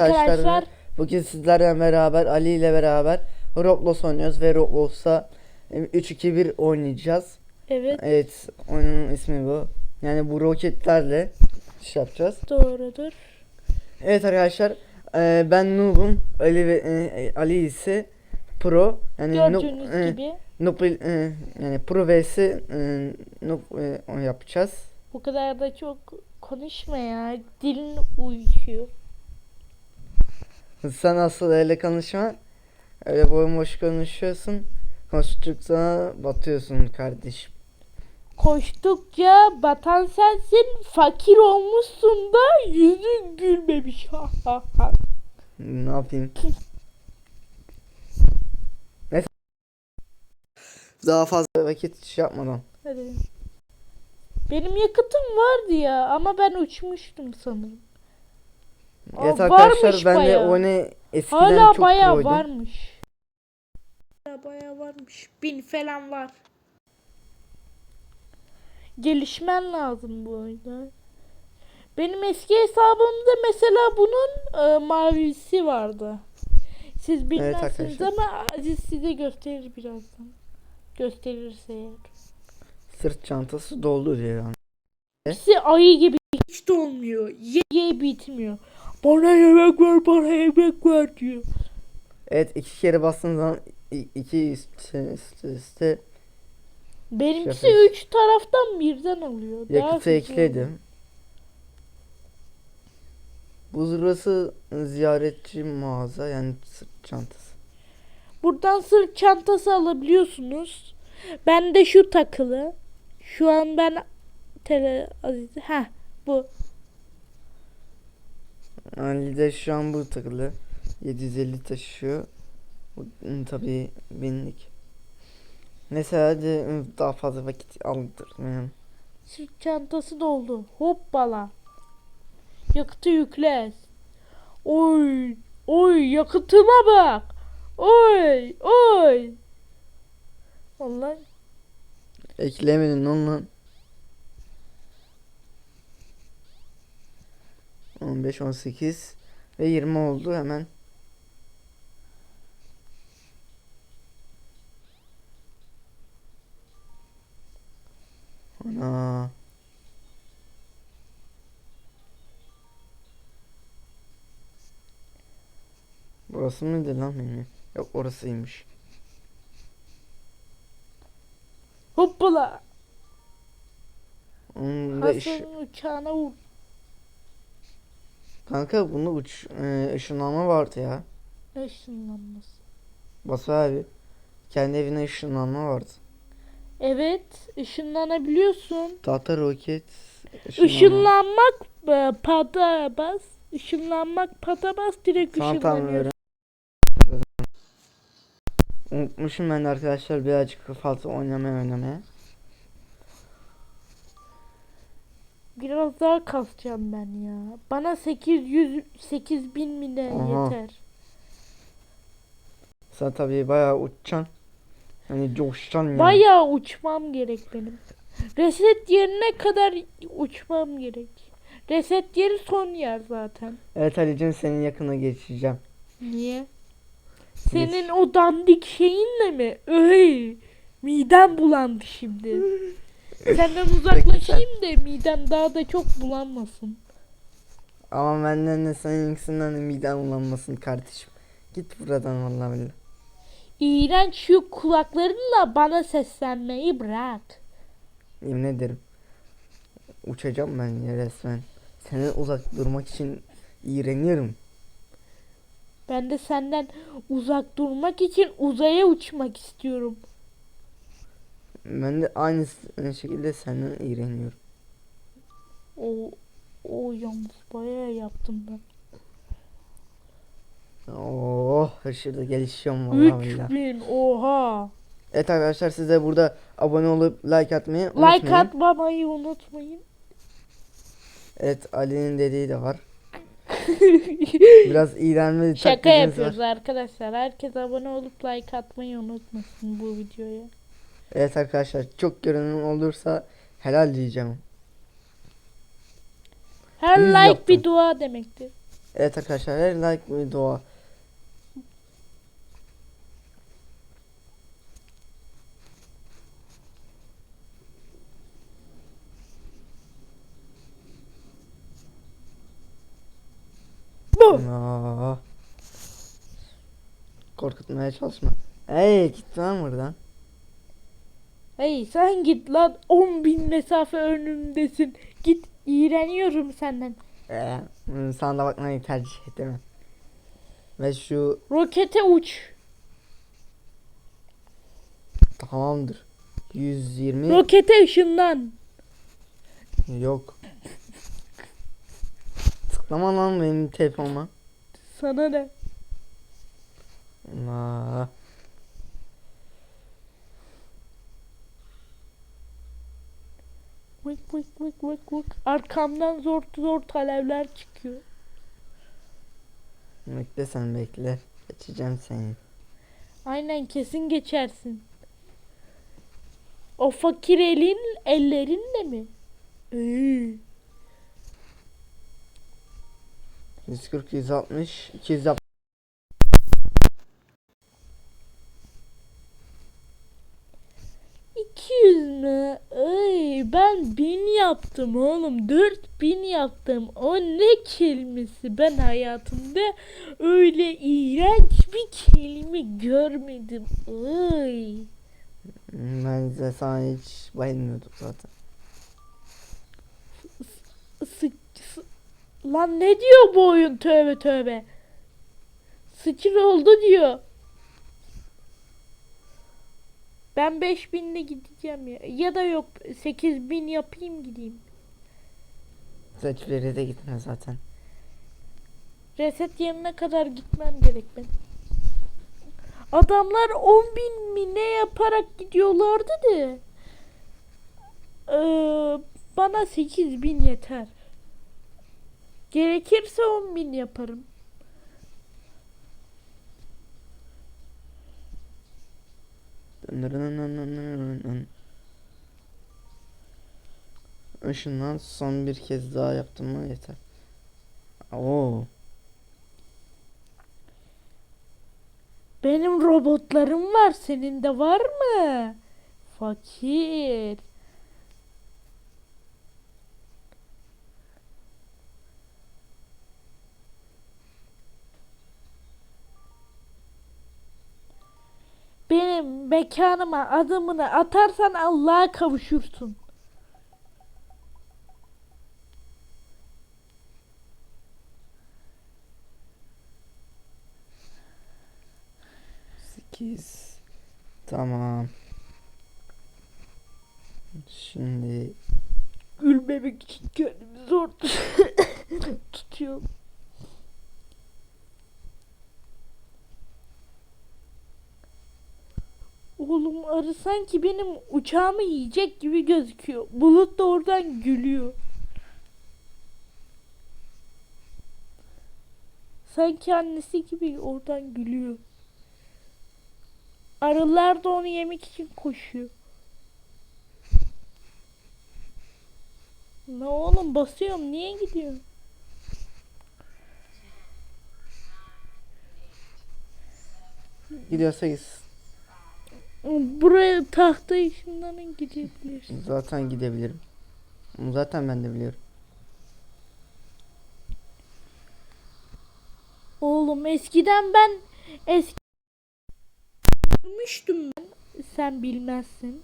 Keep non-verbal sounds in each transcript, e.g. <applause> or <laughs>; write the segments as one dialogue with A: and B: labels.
A: arkadaşlar. Bugün sizlerle beraber Ali ile beraber Roblox oynuyoruz ve Roblox'ta 3-2-1 oynayacağız.
B: Evet
A: Evet oyunun ismi bu. Yani bu roketlerle iş yapacağız.
B: doğrudur.
A: Evet arkadaşlar e, ben Noob'um. Ali ve e, Ali ise Pro. Yani noob-
B: Gördüğünüz
A: e,
B: gibi
A: noob, e, yani Pro vs e, Noob e, yapacağız.
B: bu kadar da çok konuşma ya. Dilin uyuşuyor.
A: Sen asıl öyle konuşma. Öyle boy boş konuşuyorsun. Konuştukça batıyorsun kardeşim.
B: Koştukça batan sensin, fakir olmuşsun da yüzün gülmemiş. Ha ha ha.
A: Ne yapayım? <laughs> Neyse. Daha fazla vakit şey yapmadan.
B: Hadi. Benim yakıtım vardı ya ama ben uçmuştum sanırım. Aa,
A: Evet arkadaşlar
B: varmış
A: ben de
B: bayağı.
A: oyunu eskiden
B: Hala
A: çok
B: bayağı
A: proydum.
B: varmış. Hala bayağı varmış. Bin falan var. Gelişmen lazım bu oyunda. Benim eski hesabımda mesela bunun e, mavisi vardı. Siz bilmezsiniz
A: arkadaşlar.
B: ama Aziz size gösterir birazdan. Gösterirse eğer.
A: Sırt çantası doldu diyor yani.
B: Hepsi ayı gibi hiç dolmuyor. Ye, ye bitmiyor. Bana yemek ver, bana yemek ver diyor.
A: Evet iki kere bastığın zaman iki üst üst üste
B: Benimkisi
A: Şefes.
B: üç taraftan birden alıyor.
A: Yakıtı ekledim. Bu burası ziyaretçi mağaza yani sırt çantası.
B: Buradan sırt çantası alabiliyorsunuz. Ben de şu takılı. Şu an ben tele Aziz. Ha bu.
A: Ali de şu an bu takılı. 750 taşıyor. Bu ım, tabii binlik. Neyse hadi ım, daha fazla vakit aldırmayalım.
B: Sırt çantası doldu. Hoppala. Yakıtı yükle. Oy. Oy yakıtıma bak. Oy. Oy. Vallahi
A: Eklemedin onunla. 15, 18 ve 20 oldu hemen. Ana. Burası mıydı lan benim? Yok orasıymış.
B: hoppala.
A: İş...
B: Hasan'ın uçağına vur.
A: Kanka bunda uç e, ışınlanma vardı ya.
B: Ne ışınlanması?
A: Bas abi. Kendi evine ışınlanma vardı.
B: Evet, ışınlanabiliyorsun.
A: Tahta roket ışınlanma.
B: Işınlanmak e, pada bas. Işınlanmak pada bas direkt
A: Tamam tamam
B: ışınlanıyorsun.
A: öğren. Unutmuşum ben de arkadaşlar birazcık fazla oynamaya oynamaya.
B: Biraz daha kasacağım ben ya. Bana 800 8000 mi ne
A: Aha.
B: yeter.
A: Sen tabii bayağı uçacaksın. Hani coşacaksın yani.
B: Bayağı uçmam gerek benim. Reset yerine kadar uçmam gerek. Reset yeri son yer zaten.
A: Evet Ali'cim senin yakına geçeceğim.
B: Niye? Senin o dandik şeyinle mi? Öy, midem bulandı şimdi. <laughs> Senden uzaklaşayım da midem daha da çok bulanmasın.
A: Ama benden de seninkisinden de midem bulanmasın kardeşim. Git buradan vallahi billahi.
B: İğrenç şu kulaklarınla bana seslenmeyi bırak.
A: Yemin ederim. Uçacağım ben ya resmen. Senden uzak durmak için iğreniyorum.
B: Ben de senden uzak durmak için uzaya uçmak istiyorum.
A: Ben de aynı şekilde senden iğreniyorum.
B: O o yalnız bayağı yaptım ben.
A: Oh aşırı gelişiyorum vallahi billahi.
B: 3000 oha.
A: Evet arkadaşlar siz de burada abone olup like atmayı unutmayın.
B: Like atmamayı unutmayın.
A: Evet Ali'nin dediği de var. <laughs> Biraz iğrenme
B: Şaka yapıyoruz
A: var.
B: arkadaşlar. Herkes abone olup like atmayı unutmasın bu videoya.
A: Evet arkadaşlar çok görünüm olursa helal diyeceğim.
B: Her
A: Yüz
B: like
A: yaptım.
B: bir dua demektir.
A: Evet arkadaşlar her like bir dua.
B: Bu.
A: Korkutmaya çalışma. Hey git lan buradan.
B: Hey sen git lan 10 bin mesafe önümdesin. Git iğreniyorum senden.
A: Ee, sana da bakmayı tercih edemem. Ve şu
B: Rokete uç.
A: tamamdır. 120
B: Rokete ışınlan.
A: yok. Tıklama lan benim telefonuma.
B: Sana ne?
A: Allah.
B: Vık vık vık vık vık. Arkamdan zor zor talevler çıkıyor.
A: Bekle sen bekle. Geçeceğim seni.
B: Aynen kesin geçersin. O fakir elin ellerinle mi? Ee,
A: 140 160 200
B: 200 mü? Ay, ben 1000 yaptım oğlum. 4000 yaptım. O ne kelimesi? Ben hayatımda öyle iğrenç bir kelime görmedim. Ay.
A: Ben de sana hiç bayılmıyordum zaten.
B: Sı- Lan ne diyor bu oyun tövbe tövbe. Sıçır oldu diyor. Ben 5000'le gideceğim ya. Ya da yok 8000 yapayım gideyim.
A: Seçleri de gitme zaten.
B: Reset yerine kadar gitmem gerek benim. Adamlar 10 bin mi ne yaparak gidiyorlardı da. Ee, bana 8 bin yeter. Gerekirse 10 bin yaparım.
A: Işından son bir kez daha yaptım mı yeter. Oo.
B: Benim robotlarım var. Senin de var mı? Fakir. Benim mekanıma adımını atarsan Allah'a kavuşursun.
A: Sekiz. Tamam. Şimdi
B: Gülmemek için kendimi zor <laughs> tutuyorum. Oğlum arı sanki benim uçağımı yiyecek gibi gözüküyor. Bulut da oradan gülüyor. Sanki annesi gibi oradan gülüyor. Arılar da onu yemek için koşuyor. Ne oğlum basıyorum niye gidiyorsun?
A: gidiyor sekiz.
B: Buraya tahta ışınlarına gidebilirsin.
A: Zaten gidebilirim. Zaten ben de biliyorum.
B: Oğlum eskiden ben eski görmüştüm ben. Sen bilmezsin.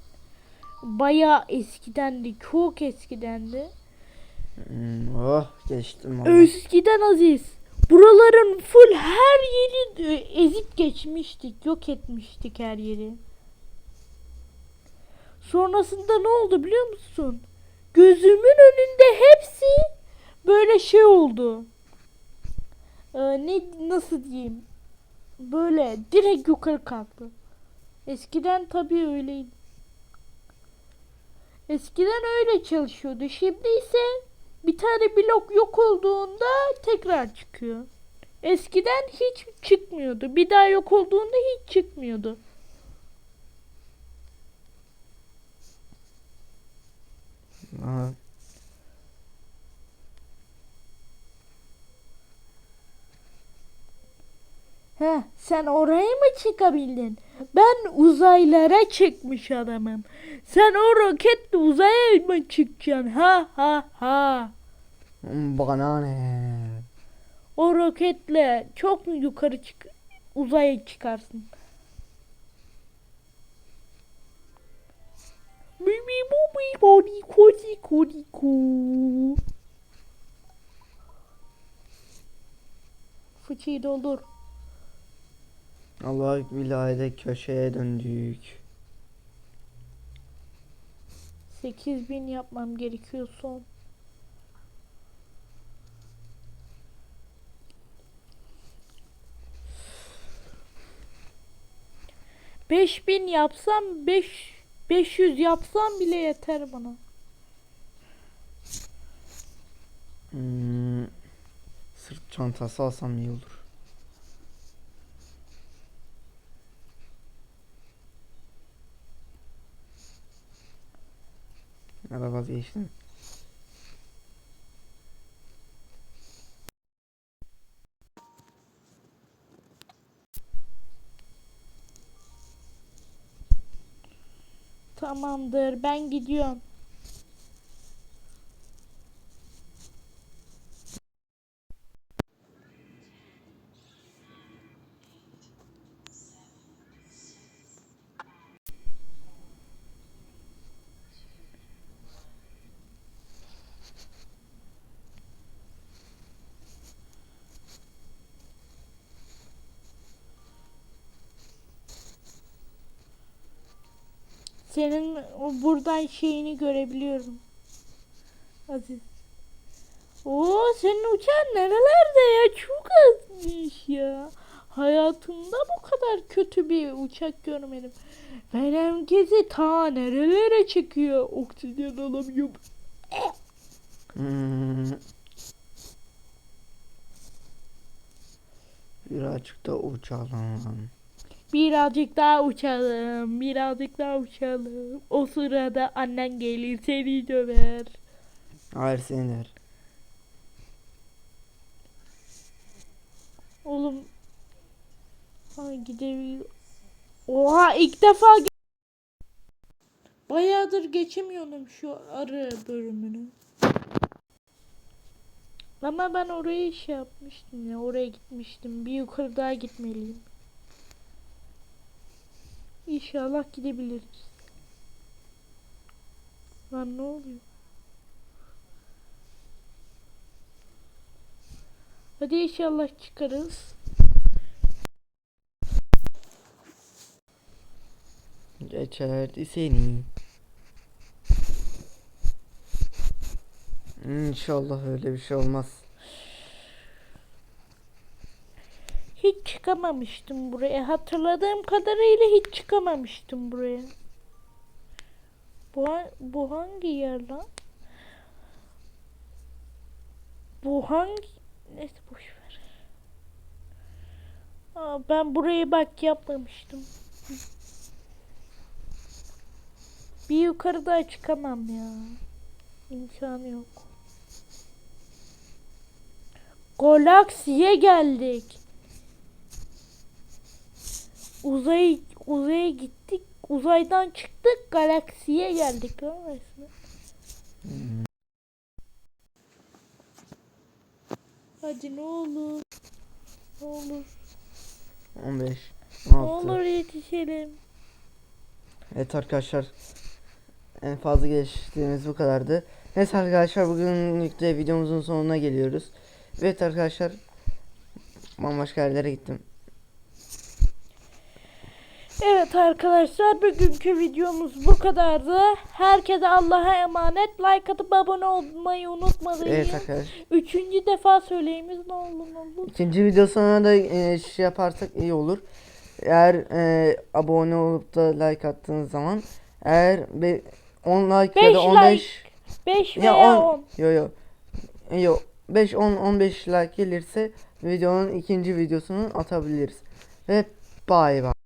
B: Bayağı eskidendi. Çok eskidendi.
A: Hmm, oh geçtim valla.
B: Eskiden Aziz. Buraların full her yeri e, ezip geçmiştik. Yok etmiştik her yeri. Sonrasında ne oldu biliyor musun? Gözümün önünde hepsi böyle şey oldu. Ee, ne nasıl diyeyim? Böyle direkt yukarı kalktı. Eskiden tabii öyleydi. Eskiden öyle çalışıyordu. Şimdi ise bir tane blok yok olduğunda tekrar çıkıyor. Eskiden hiç çıkmıyordu. Bir daha yok olduğunda hiç çıkmıyordu.
A: Aha.
B: Heh, sen oraya mı çıkabildin? Ben uzaylara çıkmış adamım. Sen o roketle uzaya mı çıkacaksın? Ha ha ha.
A: Bana ne?
B: O roketle çok yukarı çık uzaya çıkarsın. Fıçıyı doldur.
A: Allah vilayete köşeye döndük.
B: 8000 yapmam gerekiyor son. Beş bin yapsam beş 500 yapsam bile yeter bana.
A: Hmm, sırt çantası alsam iyi olur. Ya da vazgeçtim.
B: Tamamdır ben gidiyorum. Senin o buradan şeyini görebiliyorum. Aziz. Oo senin uçağın nerelerde ya? Çok azmış ya. Hayatımda bu kadar kötü bir uçak görmedim. Benimkisi ta nerelere çıkıyor. Oksijen alamıyorum.
A: Hmm. Birazcık da uçalım.
B: Birazcık daha uçalım. Birazcık daha uçalım. O sırada annen gelir seni döver.
A: Hayır sinir.
B: Oğlum. Ha gidebiliyor. Oha ilk defa Bayağıdır geçemiyordum şu arı bölümünü. Ama ben oraya şey yapmıştım ya oraya gitmiştim. Bir yukarı daha gitmeliyim. İnşallah gidebiliriz. Lan ne oluyor? Hadi inşallah çıkarız.
A: Geçerdi seni. İnşallah öyle bir şey olmaz.
B: Hiç çıkamamıştım buraya. Hatırladığım kadarıyla hiç çıkamamıştım buraya. Bu, bu hangi yer lan? Bu hangi... Neyse boş ver. Ben burayı bak yapmamıştım. Bir yukarı daha çıkamam ya. İmkanı yok. Galaksiye geldik. Uzay uzaya gittik. Uzaydan çıktık. Galaksiye geldik.
A: Hmm.
B: Hadi ne olur. Ne olur.
A: 15
B: Ne
A: 16
B: olur yetişelim.
A: Evet arkadaşlar en fazla geliştiğimiz bu kadardı. Neyse arkadaşlar bugünlük de videomuzun sonuna geliyoruz. Evet arkadaşlar bambaşka yerlere gittim.
B: Evet arkadaşlar bugünkü videomuz bu kadardı. Herkese Allah'a emanet. Like atıp abone olmayı unutmayın.
A: Evet arkadaşlar.
B: Üçüncü defa söyleyimiz ne olur ne olur.
A: İkinci video sonra da e, şey yaparsak iyi olur. Eğer e, abone olup da like attığınız zaman eğer be, 10 like ya
B: Beş
A: da 15
B: like. 5
A: ya
B: veya
A: 10
B: 10.
A: yo yo yo 5 10 15 like gelirse videonun ikinci videosunu atabiliriz. Ve bay bay.